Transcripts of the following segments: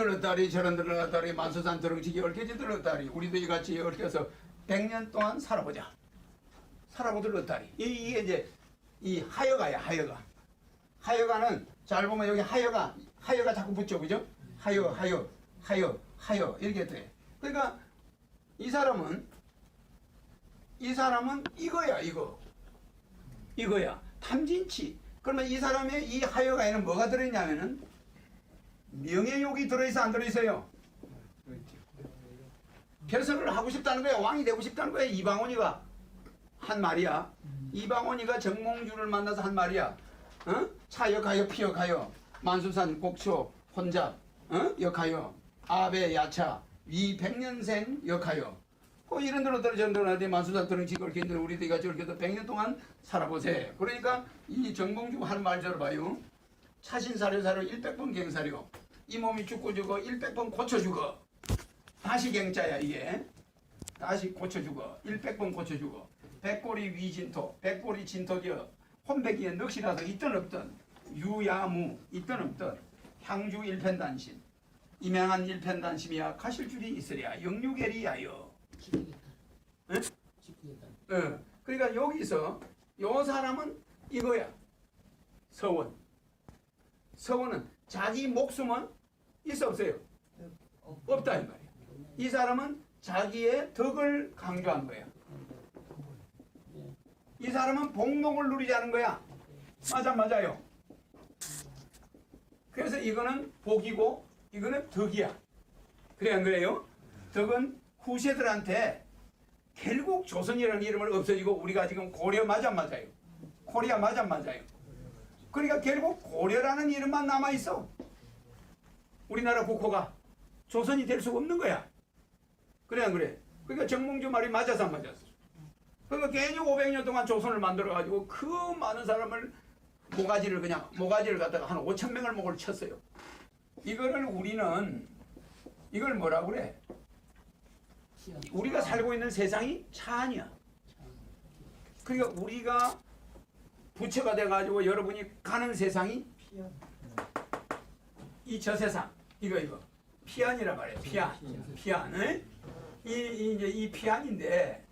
이런 들었다리 저런 들었다리 만수산 들어지기 얽혀지 들었다리 우리도 이같이 얽혀서 100년 동안 살아보자. 살아보 들었다리. 이- 이게 이제 이 하여가야 하여가. 하여가는 잘 보면 여기 하여가 하여가 자꾸 붙죠 그죠? 하여 하여 하여 하여. 이렇게 돼. 그러니까 이 사람은 이 사람은 이거야 이거. 이거야. 탐진치. 그러면 이 사람의 이 하여가에는 뭐가 들어있냐면은 명예욕이 들어있어 안 들어있어요? 별선을 하고 싶다는 거야 왕이 되고 싶다는 거야 이방원이가. 한 말이야. 이방원이가 정몽주를 만나서 한 말이야. 어? 차역하여 피역하여. 만수산 곡초 혼잡. 어? 역하여. 아베 야차. 위 백년생 역하여. 그 이런 대로 들어 저런 대로 만수산 들은 지걸 견들 우리도 이가 저렇게도 백년 동안 살아보세. 그러니까 이 정몽주 하는 말 들어봐요 차신사료사료 100번 갱사료 이 몸이 죽고 죽어 100번 고쳐주고 다시 갱자야 이게. 다시 고쳐주고 100번 고쳐주고 백골이 위진토 백골이 진토기어. 혼백이에 넋이라도 있든 없든 유야무 있든 없든 향주 일편단심. 임양한 일편단심이야. 가실 줄이 있으랴. 영유계리야여 응? 어, 그러니까 여기서 요 사람은 이거야. 서원 서원은 자기 목숨은 있어 없어요? 없다 이 말이야. 이 사람은 자기의 덕을 강조한 거야. 이 사람은 복록을 누리자는 거야. 맞아 맞아요. 그래서 이거는 복이고 이거는 덕이야. 그래 안 그래요? 덕은 후세들한테 결국 조선이라는 이름을 없어지고 우리가 지금 고려 맞아 안 맞아요. 코리아 맞아 안 맞아요. 그러니까 결국 고려라는 이름만 남아 있어. 우리나라 국호가 조선이 될 수가 없는 거야. 그래 안 그래? 그러니까 정몽주 말이 맞아서 안 맞았어. 그러니까 괜히 500년 동안 조선을 만들어 가지고 그 많은 사람을 모가지를 그냥 모가지를 갖다가 한 5천 명을 목을 쳤어요. 이거를 우리는 이걸 뭐라 그래? 우리가 살고 있는 세상이 차안이야. 그러니까 우리가 부처가 돼가지고 여러분이 가는 세상이 이 저 세상 이거 이거 피안이라 말이에요 피안 피안 응? 이, 이 이제 이 피안인데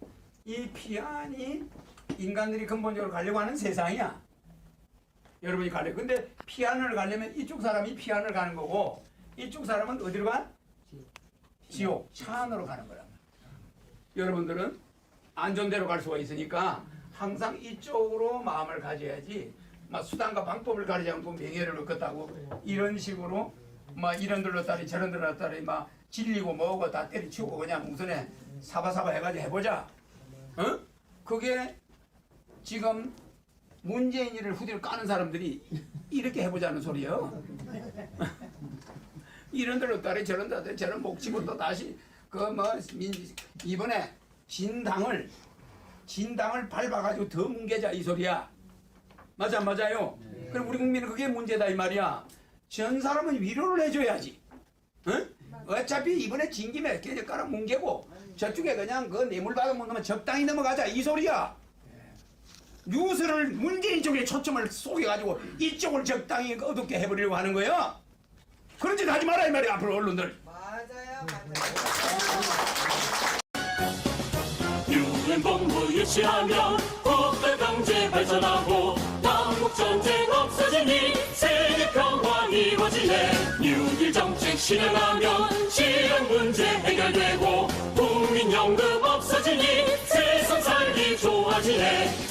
이 피안이 인간들이 근본적으로 가려고 하는 세상이야 여러분이 가려 근데 피안을 가려면 이쪽 사람이 피안을 가는 거고 이쪽 사람은 어디로 가? 지옥 차 안으로 가는 거란 말이야 여러분들은 안전대로 갈 수가 있으니까 항상 이쪽으로 마음을 가져야지 막 수단과 방법을 가리지 않고 명예를 얻겠다고 이런 식으로 막 이런 들로 따리 저런 들로 따리 막 질리고 뭐고 다 때리치우고 그냥 우선에 사바사바 해가지고 해보자. 어? 그게 지금 문재인이를 후디를 까는 사람들이 이렇게 해보자는 소리예요. 이런 들로 따리 저런 따리 저런 목치고 또 다시 그 뭐 이번에 진당을 진당을 밟아가지고 더 뭉개자 이 소리야. 맞아 맞아요. 그럼 우리 국민은 그게 문제다 이 말이야. 전 사람은 위로를 해줘야지. 응? 어차피 이번에 진 김에 깔아 뭉개고 저쪽에 그냥 그 뇌물 받아먹는 면 적당히 넘어가자 이 소리야. 뉴스를 문재인 쪽에 초점을 쏘개가지고 이쪽을 적당히 어둡게 해버리려고 하는 거야. 그런 짓 하지 마라 이 말이야 앞으로 언론들. 맞아요, 맞아요. 유엔본부 유치하면 국가 경제 발전하고 남북 전쟁 없어지니 세계 평화 이루어지네. 뉴딜 정책 실현하면 실현 문제 해결되고 국민연금 없어지니 세상 살기 좋아지네